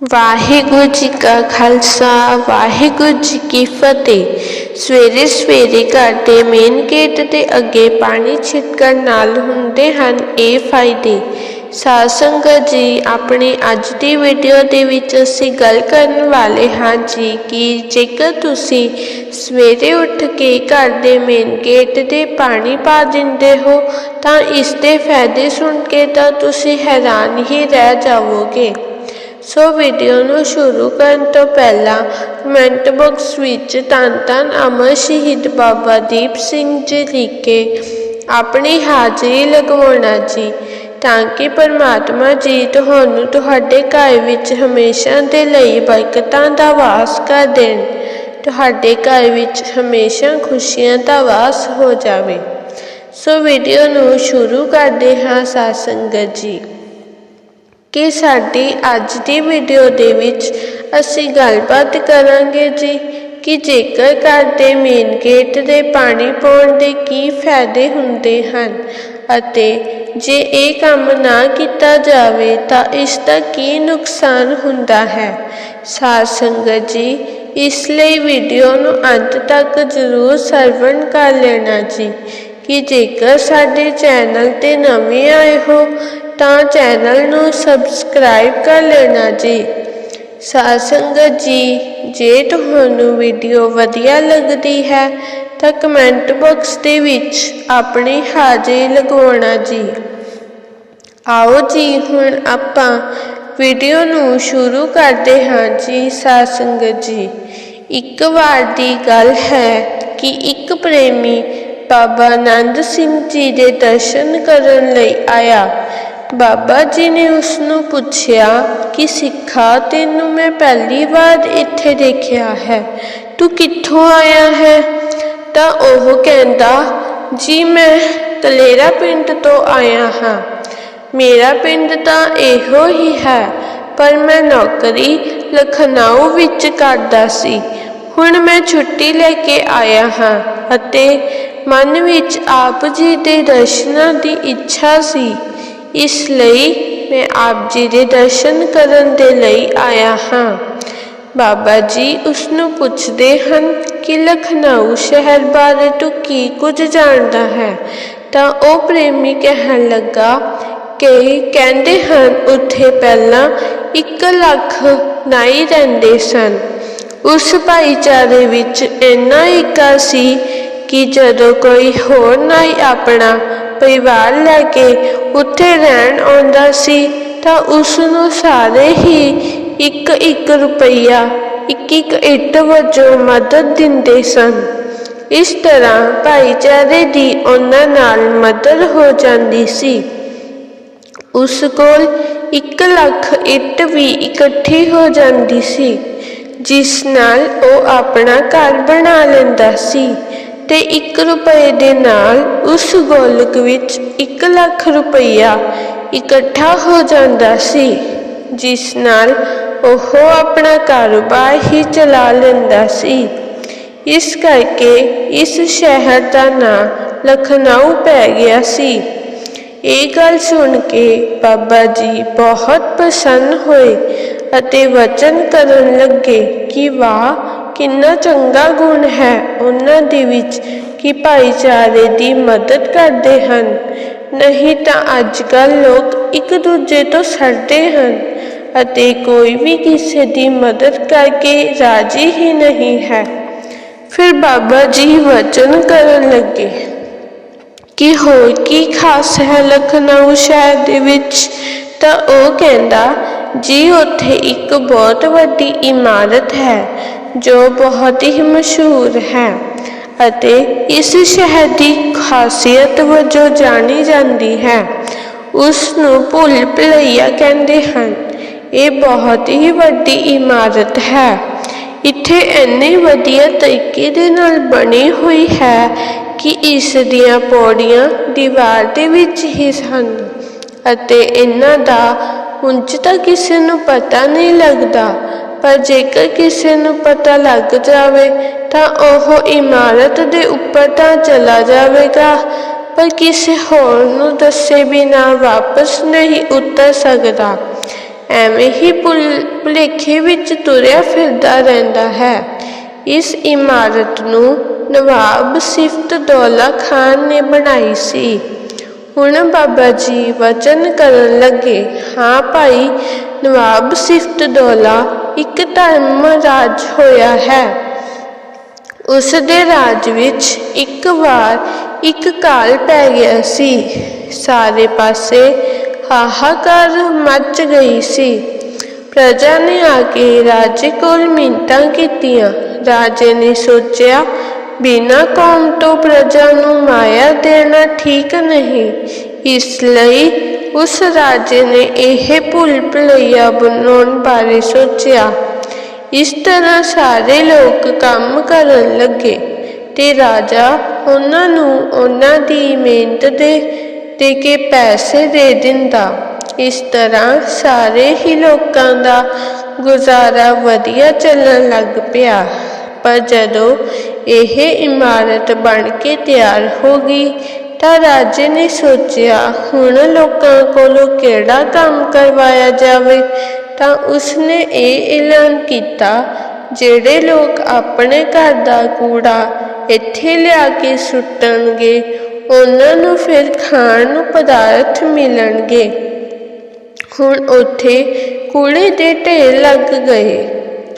ਵਾਹਿਗੁਰੂ ਜੀ ਕਾ ਖਾਲਸਾ, ਵਾਹਿਗੁਰੂ ਜੀ ਕੀ ਫਤਿਹ। ਸਵੇਰੇ ਸਵੇਰੇ ਘਰ ਦੇ ਮੇਨ ਗੇਟ ਦੇ ਅੱਗੇ ਪਾਣੀ ਛਿੜਕਣ ਨਾਲ ਹੁੰਦੇ ਹਨ ਇਹ ਫਾਇਦੇ। ਸਾਧ ਸੰਗਤ ਜੀ, ਆਪਣੀ ਅੱਜ ਦੀ ਵੀਡੀਓ ਦੇ ਵਿੱਚ ਅਸੀਂ ਗੱਲ ਕਰਨ ਵਾਲੇ ਹਾਂ ਜੀ ਕਿ ਜੇਕਰ ਤੁਸੀਂ ਸਵੇਰੇ ਉੱਠ ਕੇ ਘਰ ਦੇ ਮੇਨ ਗੇਟ ਦੇ ਪਾਣੀ ਪਾ ਦਿੰਦੇ ਹੋ, ਤਾਂ ਇਸ ਦੇ ਫਾਇਦੇ ਸੁਣ ਕੇ ਤਾਂ ਤੁਸੀਂ ਹੈਰਾਨ ਹੀ ਰਹਿ ਜਾਵੋਗੇ। ਸੋ ਵੀਡੀਓ ਨੂੰ ਸ਼ੁਰੂ ਕਰਨ ਤੋਂ ਪਹਿਲਾਂ ਕਮੈਂਟ ਬਾਕਸ ਵਿੱਚ ਧੰਨ ਧੰਨ ਅਮਰ ਸ਼ਹੀਦ ਬਾਬਾ ਦੀਪ ਸਿੰਘ ਜੀ ਲਿਖੇ, ਆਪਣੀ ਹਾਜ਼ਰੀ ਲਗਵਾਉਣਾ ਜੀ। ਤਾਂ ਕਿ ਪਰਮਾਤਮਾ ਜੀ ਤੁਹਾਨੂੰ ਤੁਹਾਡੇ ਘਰ ਵਿੱਚ ਹਮੇਸ਼ਾ ਦੇ ਲਈ ਬਰਕਤਾਂ ਦਾ ਵਾਸ ਕਰ ਦੇਣ। ਤੁਹਾਡੇ ਘਰ ਵਿੱਚ ਹਮੇਸ਼ਾ ਖੁਸ਼ੀਆਂ ਦਾ ਵਾਸ ਹੋ ਜਾਵੇ। ਸੋ ਵੀਡੀਓ ਨੂੰ ਸ਼ੁਰੂ ਕਰਦੇ ਹਾਂ ਸਾਧ ਸੰਗਤ ਜੀ। ਕਿ ਸਾਡੀ ਅੱਜ ਦੀ ਵੀਡੀਓ ਦੇ ਵਿੱਚ ਅਸੀਂ ਗੱਲਬਾਤ ਕਰਾਂਗੇ ਜੀ ਕਿ ਜੇਕਰ ਘਰ ਦੇ ਮੇਨ ਗੇਟ ਦੇ ਪਾਣੀ ਪਾਉਣ ਦੇ ਕੀ ਫਾਇਦੇ ਹੁੰਦੇ ਹਨ ਅਤੇ ਜੇ ਇਹ ਕੰਮ ਨਾ ਕੀਤਾ ਜਾਵੇ ਤਾਂ ਇਸ ਦਾ ਕੀ ਨੁਕਸਾਨ ਹੁੰਦਾ ਹੈ। ਸਾਧ ਸੰਗਤ ਜੀ, ਇਸ ਲਈ ਵੀਡੀਓ ਨੂੰ ਅੰਤ ਤੱਕ ਜ਼ਰੂਰ ਸਰਵਣ ਕਰ ਲੈਣਾ ਜੀ ਕਿ ਜੇਕਰ ਸਾਡੇ ਚੈਨਲ ਤੇ ਨਵੇਂ ਆਏ ਹੋ ਤਾਂ ਚੈਨਲ ਨੂੰ ਸਬਸਕ੍ਰਾਈਬ ਕਰ ਲੈਣਾ ਜੀ। ਸਾਧ ਸੰਗਤ ਜੀ, ਜੇ ਤੁਹਾਨੂੰ ਵੀਡੀਓ ਵਧੀਆ ਲੱਗਦੀ ਹੈ, ਤਾਂ ਕਮੈਂਟ ਬਾਕਸ ਦੇ ਵਿੱਚ ਆਪਣੀ ਹਾਜ਼ਰੀ ਲਗਵਾਉਣਾ ਜੀ। ਆਓ ਜੀ, ਹੁਣ ਆਪਾਂ ਵੀਡੀਓ ਨੂੰ ਸ਼ੁਰੂ ਕਰਦੇ ਹਾਂ ਜੀ, ਸਾਧ ਸੰਗਤ ਜੀ। ਇੱਕ ਵਾਰ ਦੀ ਗੱਲ ਹੈ ਕਿ ਇੱਕ ਪ੍ਰੇਮੀ ਬਾਬਾ ਆਨੰਦ ਸਿੰਘ ਜੀ ਦੇ ਦਰਸ਼ਨ ਕਰਨ ਲਈ ਆਇਆ। ਬਾਬਾ ਜੀ ਨੇ ਉਸ ਨੂੰ ਪੁੱਛਿਆ ਕਿ ਸਿੱਖਾ, ਤੈਨੂੰ ਮੈਂ ਪਹਿਲੀ ਵਾਰ ਇੱਥੇ ਦੇਖਿਆ ਹੈ। ਤੂੰ ਕਿੱਥੋਂ ਆਇਆ ਹੈ? ਤਾਂ ਉਹ ਕਹਿੰਦਾ, ਜੀ ਮੈਂ ਤਲੇਰਾ ਪਿੰਡ ਤੋਂ ਆਇਆ ਹਾਂ। ਮੇਰਾ ਪਿੰਡ ਤਾਂ ਇਹੋ ਹੀ ਹੈ, ਪਰ ਮੈਂ ਨੌਕਰੀ ਲਖਨਊ ਵਿੱਚ ਕਰਦਾ ਸੀ। ਹੁਣ ਮੈਂ ਛੁੱਟੀ ਲੈ ਕੇ ਆਇਆ ਹਾਂ ਅਤੇ ਮਨ ਵਿੱਚ ਆਪ ਜੀ ਦੇ ਦਰਸ਼ਨਾਂ ਦੀ ਇੱਛਾ ਸੀ। ਇਸ ਲਈ ਮੈਂ ਆਪ ਜੀ ਦੇ ਦਰਸ਼ਨ ਕਰਨ ਦੇ ਲਈ ਆਇਆ ਹਾਂ। ਬਾਬਾ ਜੀ ਉਸ ਨੂੰ ਪੁੱਛਦੇ ਹਨ ਕਿ ਲਖਨਊ ਸ਼ਹਿਰ ਬਾਰੇ ਤੂੰ ਕੀ ਕੁਝ ਜਾਣਦਾ ਹੈ? ਤਾਂ ਉਹ ਪ੍ਰੇਮੀ ਕਹਿਣ ਲੱਗਾ ਕਿ ਕਹਿੰਦੇ ਹਨ ਉੱਥੇ ਪਹਿਲਾਂ 1 ਲੱਖ ਨਾਈ ਰਹਿੰਦੇ ਸਨ। ਉਸ ਭਾਈਚਾਰੇ ਵਿੱਚ ਇੰਨਾ ਏਕਾ ਸੀ ਕਿ ਜਦੋਂ ਕੋਈ ਹੋਰ ਨਾਈ ਆਪਣਾ ਪਰਿਵਾਰ ਲੈ ਕੇ ਉੱਥੇ ਰਹਿਣ ਆਉਂਦਾ ਸੀ, ਤਾਂ ਉਸ ਨੂੰ ਸਾਰੇ ਹੀ ਇੱਕ ਇੱਕ ਰੁਪਈਆ ਇੱਕ ਇੱਕ ਇੱਟ ਵਜੋਂ ਮਦਦ ਦਿੰਦੇ ਸਨ। ਇਸ ਤਰ੍ਹਾਂ ਭਾਈਚਾਰੇ ਦੀ ਉਹਨਾਂ ਨਾਲ ਮਦਦ ਹੋ ਜਾਂਦੀ ਸੀ। ਉਸ ਕੋਲ 1 ਲੱਖ ਇੱਟ ਵੀ ਇਕੱਠੀ ਹੋ ਜਾਂਦੀ ਸੀ, ਜਿਸ ਨਾਲ ਉਹ ਆਪਣਾ ਘਰ ਬਣਾ ਲੈਂਦਾ ਸੀ। ਤੇ 1 ਰੁਪਏ ਦੇ ਨਾਲ ਉਸ ਗੋਲਕ ਵਿੱਚ 1 ਲੱਖ ਰੁਪਈਆ ਇਕੱਠਾ ਹੋ ਜਾਂਦਾ ਸੀ, ਜਿਸ ਨਾਲ ਉਹ ਆਪਣਾ ਕਾਰੋਬਾਰ ਹੀ ਚਲਾ ਲੈਂਦਾ ਸੀ। ਇਸ ਕਰਕੇ ਇਸ ਸ਼ਹਿਰ ਦਾ ਨਾਂ ਲਖਨਊ ਪੈ ਗਿਆ ਸੀ। ਇਹ ਗੱਲ ਸੁਣ ਕੇ ਬਾਬਾ ਜੀ ਬਹੁਤ ਪ੍ਰਸੰਨ ਹੋਏ ਅਤੇ ਵਚਨ ਕਰਨ ਲੱਗੇ ਕਿ ਵਾਹ ਕਿੰਨਾ ਚੰਗਾ ਗੁਣ ਹੈ, ਉਹਨਾਂ ਦੇ ਵਿੱਚ ਕਿ ਭਾਈਚਾਰੇ ਦੀ ਮਦਦ ਕਰਦੇ ਹਨ। ਨਹੀਂ ਤਾਂ ਅੱਜ ਕੱਲ ਲੋਕ ਇੱਕ ਦੂਜੇ ਤੋਂ ਸੜਦੇ ਹਨ ਅਤੇ ਕੋਈ ਵੀ ਕਿਸੇ ਦੀ ਮਦਦ ਕਰਕੇ ਰਾਜੀ ਹੀ ਨਹੀਂ ਹੈ। ਫਿਰ ਬਾਬਾ ਜੀ ਵਚਨ ਕਰਨ ਲੱਗੇ ਕਿ ਹੋਰ ਕੀ ਖਾਸ ਹੈ ਲਖਨਊ ਸ਼ਹਿਰ ਦੇ ਵਿੱਚ? ਤਾਂ ਉਹ ਕਹਿੰਦਾ, ਜੀ, ਉੱਥੇ ਇੱਕ ਬਹੁਤ ਵੱਡੀ ਇਮਾਰਤ ਹੈ। ਜੋ ਬਹੁਤ ਹੀ ਮਸ਼ਹੂਰ ਹੈ ਅਤੇ ਇਸ ਸ਼ਹਿਰ ਦੀ ਖਾਸੀਅਤ ਵਜੋਂ ਜਾਣੀ ਜਾਂਦੀ ਹੈ। ਉਸ ਨੂੰ ਭੁੱਲ ਭੁਲਈਆ ਕਹਿੰਦੇ ਹਨ, ਇਹ ਬਹੁਤ ਹੀ ਵੱਡੀ ਇਮਾਰਤ ਹੈ। ਇੱਥੇ ਇੰਨੇ ਵਧੀਆ ਤਰੀਕੇ ਦੇ ਨਾਲ ਬਣੀ ਹੋਈ ਹੈ ਕਿ ਇਸ ਦੀਆਂ ਪੌੜੀਆਂ ਦੀਵਾਰ ਦੇ ਵਿੱਚ ਹੀ ਹਨ ਅਤੇ ਇਹਨਾਂ ਦਾ ਉਂਝ ਤਾਂ ਕਿਸੇ ਨੂੰ ਪਤਾ ਨਹੀਂ ਲੱਗਦਾ ਪਰ ਜੇਕਰ ਕਿਸੇ ਨੂੰ ਪਤਾ ਲੱਗ ਜਾਵੇ, ਤਾਂ ਉਹ ਇਮਾਰਤ ਦੇ ਉੱਪਰ ਤਾਂ ਚਲਾ ਜਾਵੇਗਾ, ਪਰ ਕਿਸੇ ਹੋਰ ਨੂੰ ਦੱਸੇ ਬਿਨਾ ਵਾਪਸ ਨਹੀਂ ਉਤਰ ਸਕਦਾ। ਐਵੇਂ ਹੀ ਭੁਲ- ਭੁਲੇਖੇ ਵਿੱਚ ਤੁਰਿਆ ਫਿਰਦਾ ਰਹਿੰਦਾ ਹੈ। ਇਸ ਇਮਾਰਤ ਨੂੰ ਨਵਾਬ ਸਿਫਤ ਦੌਲਾ ਖਾਨ ਨੇ ਬਣਾਈ ਸੀ। ਹੁਣ ਬਾਬਾ ਜੀ ਵਚਨ ਕਰਨ ਲੱਗੇ, ਹਾਂ ਭਾਈ, ਨਵਾਬ ਸਿਫਤ ਦੌਲਾ ਇੱਕ ਧਰਮ ਰਾਜ ਹੋਇਆ ਹੈ। ਉਸ ਦੇ ਰਾਜ ਵਿੱਚ ਇੱਕ ਵਾਰ ਇੱਕ ਕਾਲ ਪੈ ਗਿਆ ਸੀ। ਸਾਰੇ ਪਾਸੇ ਹਾਹਾਕਾਰ ਮਚ ਗਈ ਸੀ। ਪ੍ਰਜਾ ਨੇ ਆ ਕੇ ਰਾਜੇ ਕੋਲ ਮਿੰਤਾਂ ਕੀਤੀਆਂ। ਰਾਜੇ ਨੇ ਸੋਚਿਆ, ਬਿਨਾਂ ਕੌਮ ਤੋਂ ਪ੍ਰਜਾ ਨੂੰ ਮਾਇਆ ਦੇਣਾ ਠੀਕ ਨਹੀਂ। ਇਸ ਲਈ ਉਸ ਰਾਜੇ ਨੇ ਇਹ ਭੁੱਲ ਭੁਲਈਆ ਬਣਾਉਣ ਬਾਰੇ ਸੋਚਿਆ। ਇਸ ਤਰ੍ਹਾਂ ਸਾਰੇ ਲੋਕ ਕੰਮ ਕਰਨ ਲੱਗੇ ਤੇ ਰਾਜਾ ਉਹਨਾਂ ਨੂੰ ਉਹਨਾਂ ਦੀ ਮਿਹਨਤ ਦੇ ਦੇ ਕੇ ਪੈਸੇ ਦੇ ਦਿੰਦਾ। ਇਸ ਤਰ੍ਹਾਂ ਸਾਰੇ ਹੀ ਲੋਕਾਂ ਦਾ ਗੁਜ਼ਾਰਾ ਵਧੀਆ ਚੱਲਣ ਲੱਗ ਪਿਆ। ਪਰ ਜਦੋਂ ਇਹ ਇਮਾਰਤ ਬਣ ਕੇ ਤਿਆਰ ਹੋ ਗਈ ਤਾਂ ਰਾਜੇ ਨੇ ਸੋਚਿਆ, ਹੁਣ ਲੋਕਾਂ ਕੋਲੋਂ ਕਿਹੜਾ ਕੰਮ ਕਰਵਾਇਆ ਜਾਵੇ? ਤਾਂ ਉਸਨੇ ਇਹ ਐਲਾਨ ਕੀਤਾ, ਜਿਹੜੇ ਲੋਕ ਆਪਣੇ ਘਰ ਦਾ ਕੂੜਾ ਇੱਥੇ ਲਿਆ ਕੇ ਸੁੱਟਣਗੇ, ਉਹਨਾਂ ਨੂੰ ਫਿਰ ਖਾਣ ਨੂੰ ਪਦਾਰਥ ਮਿਲਣਗੇ। ਹੁਣ ਉੱਥੇ ਕੂੜੇ ਦੇ ਢੇਰ ਲੱਗ ਗਏ।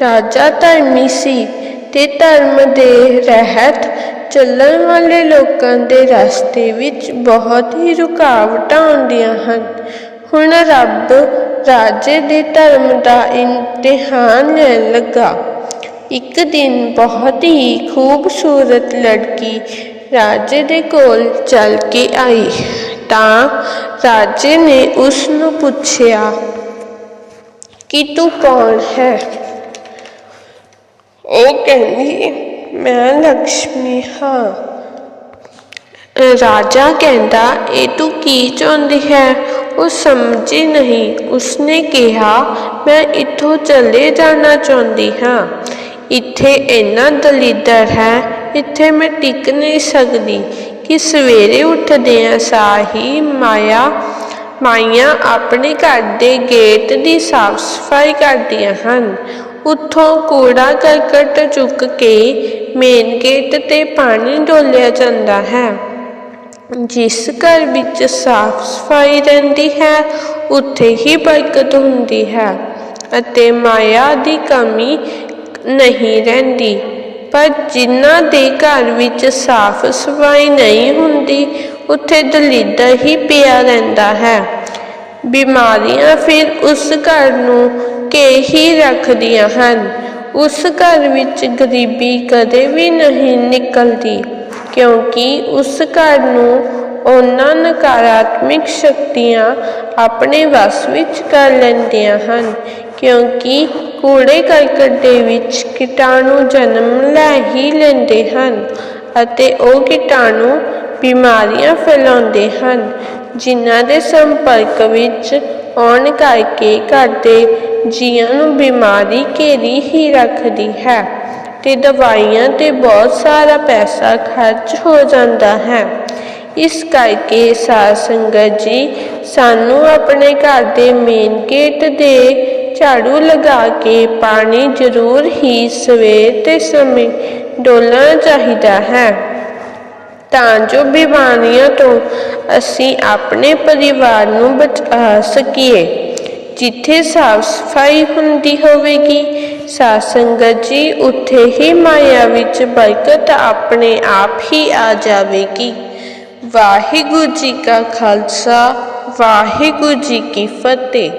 ਰਾਜਾ ਧਰਮੀ ਸੀ ਤੇ ਧਰਮ ਦੇ ਰਹਿਤ ਚੱਲਣ ਵਾਲੇ ਲੋਕਾਂ ਦੇ ਰਸਤੇ ਵਿੱਚ ਬਹੁਤ ਹੀ ਰੁਕਾਵਟਾਂ ਆਉਂਦੀਆਂ ਹਨ। ਹੁਣ ਰੱਬ ਰਾਜੇ ਦੇ ਧਰਮ ਦਾ ਇਮਤਿਹਾਨ ਲੈਣ ਲੱਗਾ। ਇੱਕ ਦਿਨ ਬਹੁਤ ਹੀ ਖੂਬਸੂਰਤ ਲੜਕੀ ਰਾਜੇ ਦੇ ਕੋਲ ਚੱਲ ਕੇ ਆਈ। ਤਾਂ ਰਾਜੇ ਨੇ ਉਸ ਨੂੰ ਪੁੱਛਿਆ, ਕਿ ਤੂੰ ਕੌਣ ਹੈ? ਉਹ ਕਹਿੰਦੀ ਮੈਂ ਲక్ష్ਮੀ ਹਾਂ। ਰਾਜਾ ਕਹਿੰਦਾ, ਇਹ ਤੂੰ ਕੀ ਚਾਹੁੰਦੀ ਹੈ? ਉਹ ਸਮਝੀ ਨਹੀਂ। ਉਸਨੇ ਕਿਹਾ, ਮੈਂ ਇੱਥੋਂ ਚਲੇ ਜਾਣਾ ਚਾਹੁੰਦੀ ਹਾਂ। ਇੱਥੇ ਇੰਨਾ ਦਲਿੱਦਰ ਹੈ, ਇੱਥੇ ਮੈਂ ਟਿਕ ਨਹੀਂ ਸਕਦੀ ਕਿ ਸਵੇਰੇ ਉੱਠਦਿਆਂ ਸਾਰ ਹੀ ਮਾਇਆ, ਮਾਈਆਂ ਆਪਣੇ ਘਰ ਦੇ ਗੇਟ ਦੀ ਸਾਫ਼ ਸਫ਼ਾਈ ਕਰਦੀਆਂ ਹਨ। ਉੱਥੋਂ ਕੂੜਾ ਕਰਕਟ ਚੁੱਕ ਕੇ ਮੇਨ ਗੇਟ ਤੇ ਪਾਣੀ ਡੋਲਿਆ ਜਾਂਦਾ ਹੈ। ਜਿਸ ਘਰ ਵਿੱਚ ਸਾਫ਼ ਸਫ਼ਾਈ ਰਹਿੰਦੀ ਹੈ, ਉੱਥੇ ਹੀ ਬਰਕਤ ਹੁੰਦੀ ਹੈ ਅਤੇ ਮਾਇਆ ਦੀ ਕਮੀ ਨਹੀਂ ਰਹਿੰਦੀ। ਪਰ ਜਿਨ੍ਹਾਂ ਦੇ ਘਰ ਵਿੱਚ ਸਾਫ਼ ਸਫ਼ਾਈ ਨਹੀਂ ਹੁੰਦੀ, ਉੱਥੇ ਦਲਿੱਦਰ ਹੀ ਪਿਆ ਰਹਿੰਦਾ ਹੈ। ਬਿਮਾਰੀਆਂ ਫਿਰ ਉਸ ਘਰ ਨੂੰ ਕੇ ਹੀ ਰੱਖਦੀਆਂ ਹਨ। ਉਸ ਘਰ ਵਿੱਚ ਗਰੀਬੀ ਕਦੇ ਵੀ ਨਹੀਂ ਨਿਕਲਦੀ, ਕਿਉਂਕਿ ਉਸ ਘਰ ਨੂੰ ਉਹਨਾਂ ਨਕਾਰਾਤਮਿਕ ਸ਼ਕਤੀਆਂ ਆਪਣੇ ਵਸ ਵਿੱਚ ਕਰ ਲੈਂਦੀਆਂ ਹਨ, ਕਿਉਂਕਿ ਕੂੜੇ ਕਰਕਟ ਦੇ ਵਿੱਚ ਕੀਟਾਣੂ ਜਨਮ ਲੈ ਹੀ ਲੈਂਦੇ ਹਨ ਅਤੇ ਉਹ ਕੀਟਾਣੂ ਬਿਮਾਰੀਆਂ ਫੈਲਾਉਂਦੇ ਹਨ, ਜਿਨ੍ਹਾਂ ਦੇ ਸੰਪਰਕ ਵਿੱਚ ਆਉਣ ਕਰਕੇ ਘਰ ਦੇ ਜੀਆਂ ਨੂੰ ਬਿਮਾਰੀ ਘੇਰੀ ਹੀ ਰੱਖਦੀ ਹੈ ਤੇ ਦਵਾਈਆਂ ਤੇ ਬਹੁਤ ਸਾਰਾ ਪੈਸਾ ਖਰਚ ਹੋ ਜਾਂਦਾ ਹੈ। ਇਸ ਕਰਕੇ ਸਾਧ ਸੰਗਤ ਜੀ, ਸਾਨੂੰ ਆਪਣੇ ਘਰ ਦੇ ਮੇਨ ਗੇਟ ਦੇ ਝਾੜੂ ਲਗਾ ਕੇ ਪਾਣੀ ਜ਼ਰੂਰ ਹੀ ਸਵੇਰ ਤੇ ਸਮੇਂ ਡੋਲਣਾ ਚਾਹੀਦਾ ਹੈ। ਤਾਂ ਜੋ ਬਿਮਾਰੀਆਂ ਤੋਂ ਅਸੀਂ ਆਪਣੇ ਪਰਿਵਾਰ ਨੂੰ ਬਚਾ ਸਕੀਏ। ਜਿੱਥੇ ਸਾਫ਼ ਸਫ਼ਾਈ ਹੁੰਦੀ ਹੋਵੇਗੀ, ਸਾਧ ਸੰਗਤ ਜੀ, ਉੱਥੇ ਹੀ ਮਾਇਆ ਵਿੱਚ ਬਰਕਤ ਆਪਣੇ ਆਪ ਹੀ ਆ ਜਾਵੇਗੀ। ਵਾਹਿਗੁਰੂ ਜੀ ਕਾ ਖਾਲਸਾ, ਵਾਹਿਗੁਰੂ ਜੀ ਕੀ ਫਤਿਹ।